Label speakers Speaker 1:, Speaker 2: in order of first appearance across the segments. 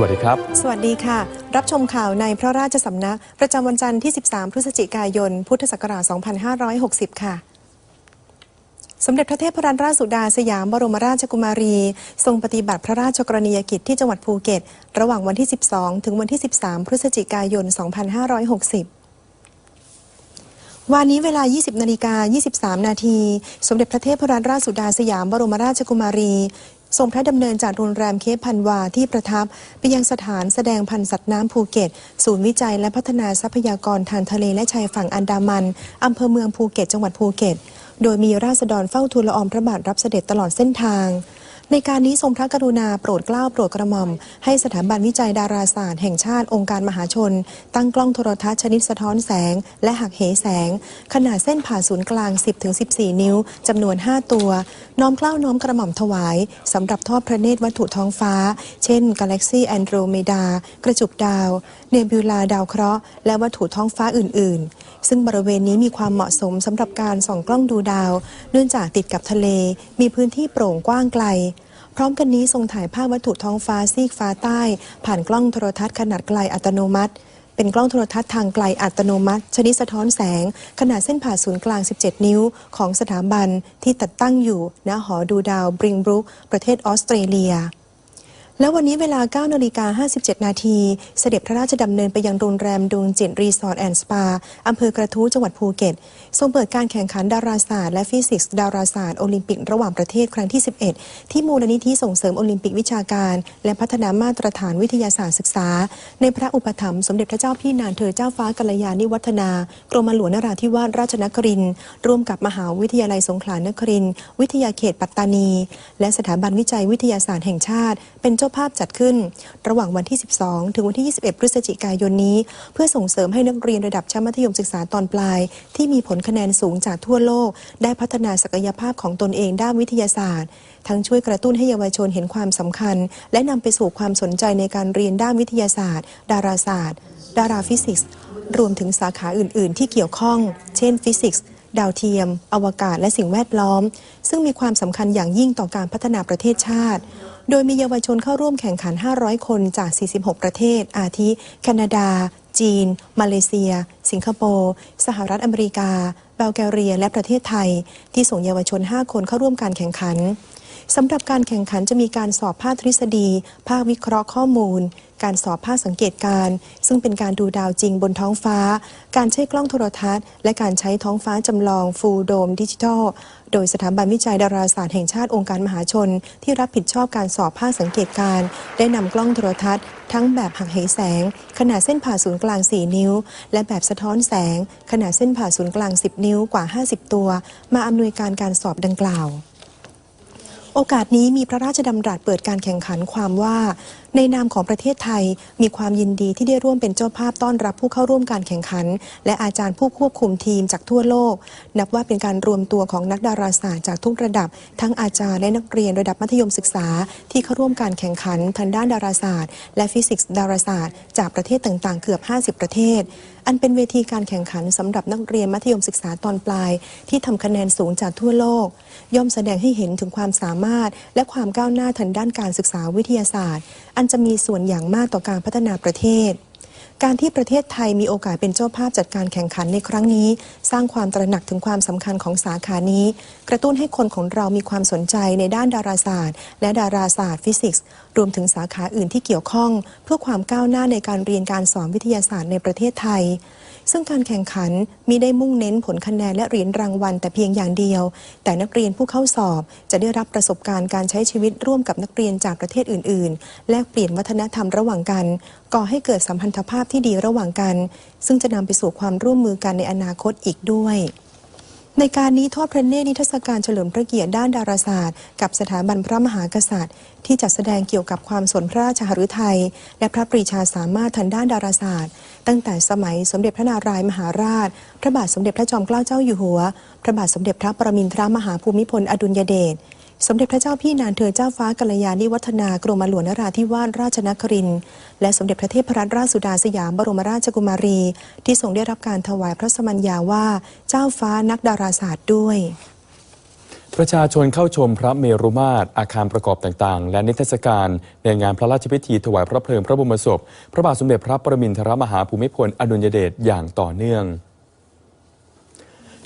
Speaker 1: วัสดีครับ
Speaker 2: สวัสดีค่ะ รับชมข่าวในพระราชสำนัก ประจำวันจันทร์ที่ 13 พฤศจิกายน พุทธศักราช 2560 ค่ะสมเด็จพระเทพรัตนราชสุดาสยามบรมราชกุมารี ทรงปฏิบัติพระราชกรณียกิจที่จังหวัดภูเก็ต ระหว่างวันที่ 12 ถึงวันที่ 13 พฤศจิกายน 2560วันนี้เวลา 20 นาฬิกา 23 นาที สมเด็จพระเทพรัตนราชสุดาสยามบรมราชกุมารี ทรงพระดำเนินจากโรงแรมเคปพันวาที่ประทับ ไปยังสถานแสดงพันธุ์สัตว์น้ำภูเก็ต ศูนย์วิจัยและพัฒนาทรัพยากรทางทะเลและชายฝั่งอันดามันอำเภอเมืองภูเก็ต จังหวัดภูเก็ต โดยมีราษฎรเฝ้าทูลละอองพระบาทรับเสด็จตลอดเส้นทาง ในการนี้ทรงพระกรุณาโปรดเกล้าโปรดกระหม่อม ให้สถาบันวิจัยดาราศาสตร์แห่งชาติองค์การมหาชน ตั้งกล้องโทรทัศน์ชนิดสะท้อนแสง และหักเหแสง ขนาดเส้นผ่าศูนย์กลาง 10-14 นิ้วจำนวน 5 ตัว น้อมเกล้าน้อมกระหม่อมถวายสำหรับทอดพระเนตรวัตถุท้องฟ้า เช่นกาแล็กซีแอนโดรเมดา กระจุกดาว เนบิวลาดาวเคราะห์และวัตถุท้องฟ้าอื่น ๆ ซึ่งบริเวณนี้มีความเหมาะสมสำหรับการส่องกล้องดูดาว เนื่องจากติดกับทะเล มีพื้นที่โปร่งกว้างไกล พร้อมกันนี้ทรงถ่ายภาพวัตถุท้องฟ้าซีกฟ้าใต้ ผ่านกล้องโทรทัศน์ขนาดไกลอัตโนมัติ เป็นกล้องโทรทัศน์ทางไกลอัตโนมัติ ชนิดสะท้อนแสง ขนาดเส้นผ่าศูนย์กลาง 17 นิ้ว ของสถาบันที่ติดตั้งอยู่ณหอดูดาวบริงบรุกประเทศออสเตรเลีย และวันนี้เวลา 9 นาฬิกา 57 นาที เสด็จพระราชดำเนินไปยังโรงแรมดวงจิตรีสอร์ทแอนด์สปา อำเภอกระทู้จังหวัดภูเก็ต ทรงเปิดการแข่งขันดาราศาสตร์และฟิสิกส์ดาราศาสตร์โอลิมปิกระหว่างประเทศครั้งที่ 11 ที่มูลนิธิส่งเสริมโอลิมปิกวิชาการ และพัฒนามาตรฐานวิทยาศาสตร์ศึกษา ในพระอุปถัมภ์สมเด็จพระเจ้าพี่นางเธอเจ้าฟ้ากัลยาณิวัฒนากรมหลวงนราธิวาสราชนครินร่วมกับมหาวิทยาลัยสงขลานครินวิทยาเขตปัตตานี และสถาบันวิจัยวิทยาศาสตร์แห่งชาติเป็นเจ้าภาพจัดขึ้น ระหว่างวันที่ 12 ถึงวันที่ 21 พฤศจิกายนนี้ เพื่อส่งเสริมให้นักเรียนระดับชั้นมัธยมศึกษาตอนปลาย ที่มีผลคะแนนสูงจากทั่วโลก ได้พัฒนาศักยภาพของตนเองด้านวิทยาศาสตร์ ทั้งช่วยกระตุ้นให้เยาวชนเห็นความสำคัญ และนำไปสู่ความสนใจในการเรียนด้านวิทยาศาสตร์ ดาราศาสตร์ ดาราฟิสิกส์ รวมถึงสาขาอื่น ๆ ที่เกี่ยวข้อง เช่นฟิสิกส์ดาวเทียม อวกาศ และสิ่งแวดล้อม ซึ่งมีความสำคัญอย่างยิ่งต่อการพัฒนาประเทศชาติ โดยมีเยาวชนเข้าร่วมแข่งขัน 500 คนจาก 46 ประเทศ อาทิ แคนาดา จีน มาเลเซีย สิงคโปร์ สหรัฐอเมริกา บัลแกเรีย และประเทศไทย ที่ส่งเยาวชน 5 คนเข้าร่วมการแข่งขัน สำหรับการแข่งขันจะมีการสอบภาคทฤษฎี ภาควิเคราะห์ข้อมูล การสอบภาคสังเกตการ ซึ่งเป็นการดูดาวจริงบนท้องฟ้า การใช้กล้องโทรทัศน์ และการใช้ท้องฟ้าจำลองฟูลโดมดิจิทัล โดยสถาบันวิจัยดาราศาสตร์แห่งชาติองค์การมหาชน ที่รับผิดชอบการสอบภาคสังเกตการ ได้นำกล้องโทรทัศน์ ทั้งแบบหักเหแสง ขนาดเส้นผ่าศูนย์กลาง 4 นิ้ว และแบบสะท้อนแสง ขนาดเส้นผ่าศูนย์กลาง 10 นิ้วกว่า 50 ตัว มาอำนวยการการสอบดังกล่าว โอกาสนี้มีพระราชดำรัสเปิดการแข่งขันความว่า ในนามของประเทศไทยมีความยินดีที่ได้ร่วมเป็นเจ้าภาพต้อนรับผู้เข้าร่วมการแข่งขัน และอาจารย์ผู้ควบคุมทีมจากทั่วโลก นับว่าเป็นการรวมตัวของนักดาราศาสตร์จากทุกระดับ ทั้งอาจารย์และนักเรียนระดับมัธยมศึกษา ที่เข้าร่วมการแข่งขันทางด้านดาราศาสตร์ และฟิสิกส์ดาราศาสตร์จากประเทศต่างๆ เกือบ 50 ประเทศ อันเป็นเวทีการแข่งขันสำหรับนักเรียนมัธยมศึกษาตอนปลาย ที่ทำคะแนนสูงจากทั่วโลก ย่อมแสดงให้เห็นถึงความสามารถ และความก้าวหน้าทางด้านการศึกษาวิทยาศาสตร์ อันจะมีส่วนอย่างมากต่อการพัฒนาประเทศ การที่ประเทศไทยมีโอกาสเป็นเจ้าภาพจัดการแข่งขันในครั้งนี้ สร้างความตระหนักถึงความสำคัญของสาขานี้ กระตุ้นให้คนของเรามีความสนใจในด้านดาราศาสตร์ และดาราศาสตร์ฟิสิกส์ รวมถึงสาขาอื่นที่เกี่ยวข้อง เพื่อความก้าวหน้าในการเรียนการสอนวิทยาศาสตร์ในประเทศไทย ซึ่งการแข่งขันมิได้มุ่งเน้นผลคะแนนและเหรียญรางวัลแต่เพียงอย่างเดียว แต่นักเรียนผู้เข้าสอบจะได้รับประสบการณ์การใช้ชีวิตร่วมกับนักเรียนจากประเทศอื่น ๆ แลกเปลี่ยนวัฒนธรรมระหว่างกัน ก่อให้เกิดสัมพันธภาพที่ดีระหว่างกัน ซึ่งจะนำไปสู่ความร่วมมือกันในอนาคตอีกด้วย ในการนี้ทอดพระเนตรนิทรรศการเฉลิมพระเกียรติด้านดาราศาสตร์ กับสถาบันพระมหากษัตริย์ ที่จัดแสดงเกี่ยวกับความสนพระราชหฤทัยและพระปรีชาสามารถทางด้านดาราศาสตร์ ตั้งแต่สมัยสมเด็จพระนารายมหาราช พระบาทสมเด็จพระจอมเกล้าเจ้าอยู่หัว พระบาทสมเด็จพระปรมินทรมหาภูมิพลอดุลยเดช สมเด็จพระเจ้าพี่นางเธอเจ้าฟ้ากัลยาณิวัฒนากรมหลวงนราธิวาสราชนครินทร์และสมเด็จพระเทพรัตนราชสุดาสยามบรมราชกุมารี ที่ทรงได้รับการถวายพระสมัญญาว่าเจ้าฟ้านักดาราศาสตร์ด้วย
Speaker 1: ประชาชนเข้าชมพระเมรุมาตรอาคารประกอบต่างๆ และนิทรรศการในงานพระราชพิธีถวายพระเพลิงพระบรมศพ พระบาทสมเด็จพระปรมินทรมหาภูมิพลอดุลยเดชอย่างต่อเนื่อง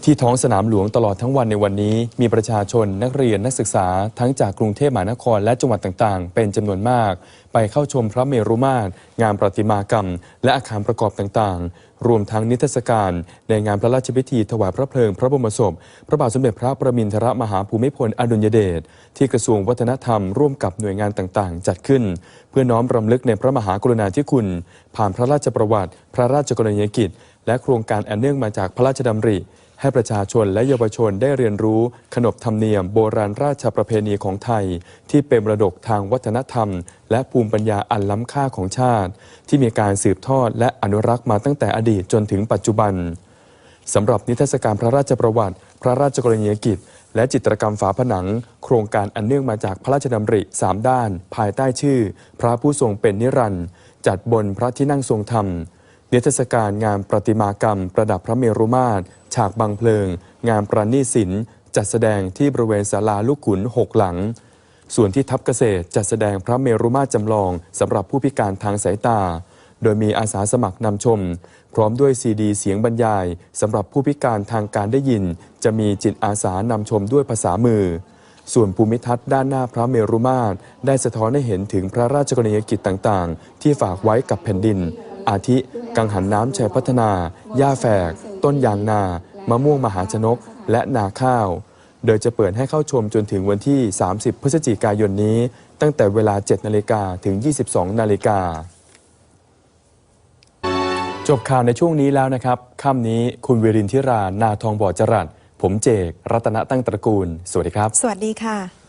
Speaker 1: ที่ท้องสนามหลวงตลอดทั้งวันในวันนี้ มีประชาชนนักเรียนนักศึกษาทั้งจากกรุงเทพมหานครและจังหวัดต่างๆ เป็นจำนวนมาก ไปเข้าชมพระเมรุมาตรงานประติมากรรม และอาคารประกอบต่างๆ รวมทั้งนิทรรศการ ในงานพระราชพิธีถวายพระเพลิงพระบรมศพ พระบาทสมเด็จพระประมินทรมหาภูมิพลอดุลยเดชที่กระทรวงวัฒนธรรมร่วมกับหน่วยงานต่างๆ จัดขึ้น เพื่อน้อมรำลึกในพระมหากรุณาธิคุณ ผ่านพระราชประวัติ พระราชกรณียกิจ และโครงการอันเนื่องมาจากพระราชดำริ ให้ประชาชนและเยาวชนได้เรียนรู้ขนบธรรมเนียมโบราณราชประเพณีของไทย ที่เป็นมรดกทางวัฒนธรรม และภูมิปัญญาอันล้ำค่าของชาติ ที่มีการสืบทอดและอนุรักษ์มาตั้งแต่อดีตจนถึงปัจจุบันสำหรับนิทรรศการพระราชประวัติ พระราชกรณียกิจ และจิตรกรรมฝาผนัง โครงการอันเนื่องมาจากพระราชดำริสามด้าน ภายใต้ชื่อ พระผู้ทรงเป็นนิรันดร์จัดบนพระที่นั่งทรงธรรม นิทรรศการงานประติมากรรม ประดับพระเมรุมาตร ฉากบางเพลิง งานประณีศิลป์จัดแสดงที่บริเวณศาลาลูกขุนหกหลัง ส่วนที่ทับเกษตรจัดแสดงพระเมรุมาตรจำลองสำหรับผู้พิการทางสายตา โดยมีอาสาสมัครนำชม พร้อมด้วยซีดีเสียงบรรยายสำหรับผู้พิการทางการได้ยิน จะมีจิตอาสานำชมด้วยภาษามือส่วนภูมิทัศน์ด้านหน้าพระเมรุมาตร ได้สะท้อนให้เห็นถึงพระราชกรณียกิจต่าง ๆ ที่ฝากไว้กับแผ่นดิน อาทิ กังหันน้ำชัยพัฒนา หญ้าแฝก ต้นยางนา มะม่วงมหาชนก และนาข้าว โดยจะเปิดให้เข้าชมจนถึงวันที่ 30 พฤศจิกายนนี้ ตั้งแต่เวลา 7 นาฬิกาถึง 22 นาฬิกา จบข่าวในช่วงนี้แล้วนะครับ ค่ำนี้คุณวิรินทิรา นาทองบ่อจรัสผมเจก รัตนตั้งตระกูล สวัสดีครับ
Speaker 2: สวัสดีค่ะ